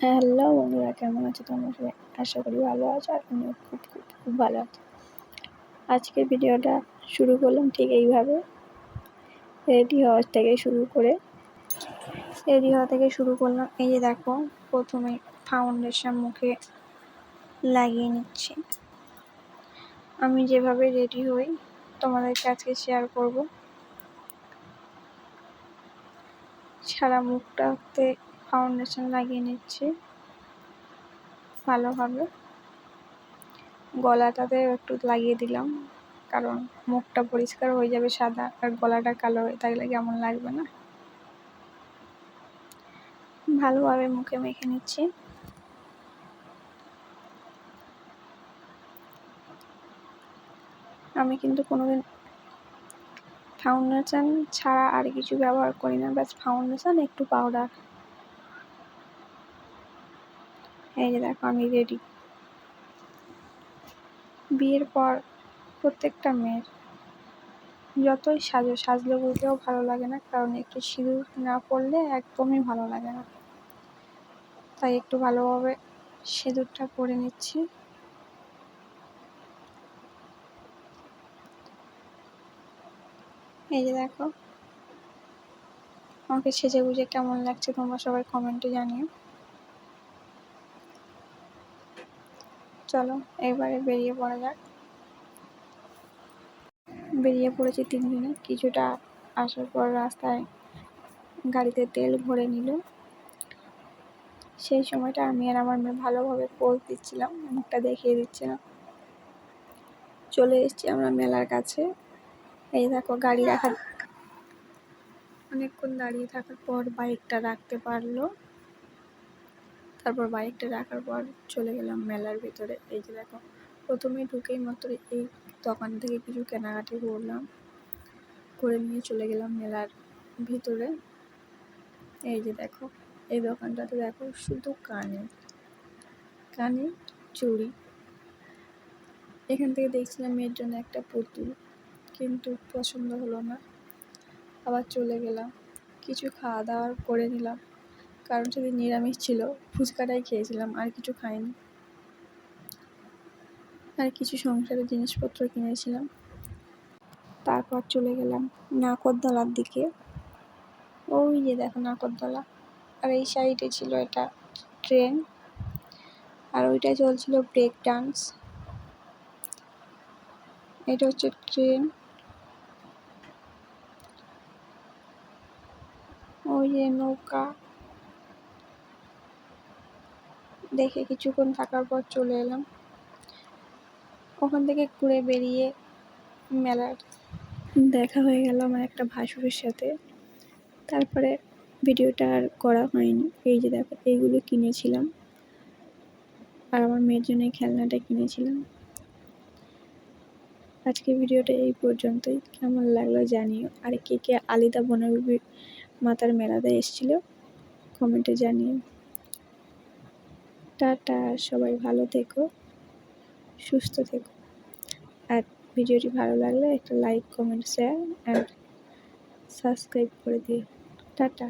Hello বন্ধুরা, কেমন আছো তোমরা সবাই? আশা করি ভালো আছো আর আমিও খুব খুব খুব ভালো আছি। আজকের ভিডিওটা শুরু করলাম ঠিক এইভাবে। রেডি হওয়ার থেকে শুরু করে। রেডি হওয়া থেকে শুরু করলাম। এই যে দেখো, প্রথমে ফাউন্ডেশন মুখে লাগিয়ে নিচ্ছি। আমি যেভাবে রেডি হই, তোমাদেরকে আজকে শেয়ার করব। সারা মুখটাতে ফাউন্ডেশন লাগিয়ে নিচ্ছি, ভালোভাবে। গলাটাতে একটু লাগিয়ে দিলাম, কারণ মুখটা পরিষ্কার হয়ে যাবে সাদা, আর গলাটা কালো হয়ে থাকলে কেমন লাগবে না। ভালোভাবে মুখে মেখে নিচ্ছি। আমি কিন্তু কোনোদিন ফাউন্ডেশন ছাড়া আর কিছু ব্যবহার করি না। ব্যাস ফাউন্ডেশন একটু পাউডার এই যে দেখো, আমি রেডি বিয়ের পর প্রত্যেকটা মেয়ের যতই সাজো, সাজলে বুঝলেও ভালো লাগে না, কারণ একটু সিঁদুর না পড়লে একদমই ভালো লাগে না। তাই একটু ভালোভাবে সিঁদুরটা পরে নিচ্ছি। এই যে দেখো। আমাকে সেজে গুজে কেমন লাগছে তোমরা সবাই কমেন্টে জানিও। চলো, এবারে বেরিয়ে পড়া যাক। বেরিয়ে পড়েছি তিন তিনজনে কিছুটা আসার পর রাস্তায় গাড়িতে তেল ভরে নিল। সেই সময়টা আমি আর আমার মেয়ে ভালোভাবে পোজ দিচ্ছিলাম, মুখটা দেখিয়ে দিচ্ছিলাম। চলে এসেছি আমরা মেলার কাছে। এই দেখো গাড়ি রাখার অনেকক্ষণ দাঁড়িয়ে থাকার পর বাইকটা রাখতে পারল। তারপর বাইকটা রাখার পর চলে গেলাম মেলার ভিতরে। এই যে দেখো প্রথমে ঢুকেই মাত্র এই দোকান থেকে কিছু কেনাকাটি করলাম। করে নিয়ে চলে গেলাম মেলার ভিতরে। এই যে দেখো এই দোকানটাতে দেখো শুধু কানে কানে চুড়ি। এখান থেকে দেখছিলাম মেয়ের জন্য একটা পুতুল। কিন্তু পছন্দ হলো না। আবার চলে গেলাম। কিছু খাওয়া দাওয়া করে নিলাম। কারণ সেদিন নিরামিষ ছিল। ফুচকাটাই খেয়েছিলাম, আর কিছু খাইনি। আর কিছু সংসারের জিনিসপত্র কিনেছিলাম। তারপর চলে গেলাম নাকরদলার দিকে। ওই যে দেখো নাকরদলা। আর এই সাইডে ছিল এটা ট্রেন। আর ওইটায় চলছিল ব্রেক ডান্স। এটা হচ্ছে ট্রেন। ওই যে নৌকা। দেখে কিছুক্ষণ থাকার পর চলে এলাম। ওখান থেকে ঘুরে বেরিয়ে মেলার দেখা হয়ে গেল আমার একটা ভাসুরের সাথে। তারপরে ভিডিওটা আর করা হয়নি। এই যে দেখো, এইগুলো কিনেছিলাম। আর আমার মেয়ের জন্য এই খেলনাটা কিনেছিলাম। আজকে ভিডিওটা এই পর্যন্তই। কেমন লাগল জানিও। আর কে কে আলিদা বনবিবি মাতার মেলাতে এসেছিল। কমেন্টে জানিয়ে টাটা, সবাই ভালো থেকো, সুস্থ থেকো। আর ভিডিওটি ভালো লাগলে একটা like comment share and subscribe করে দিও। টাটা।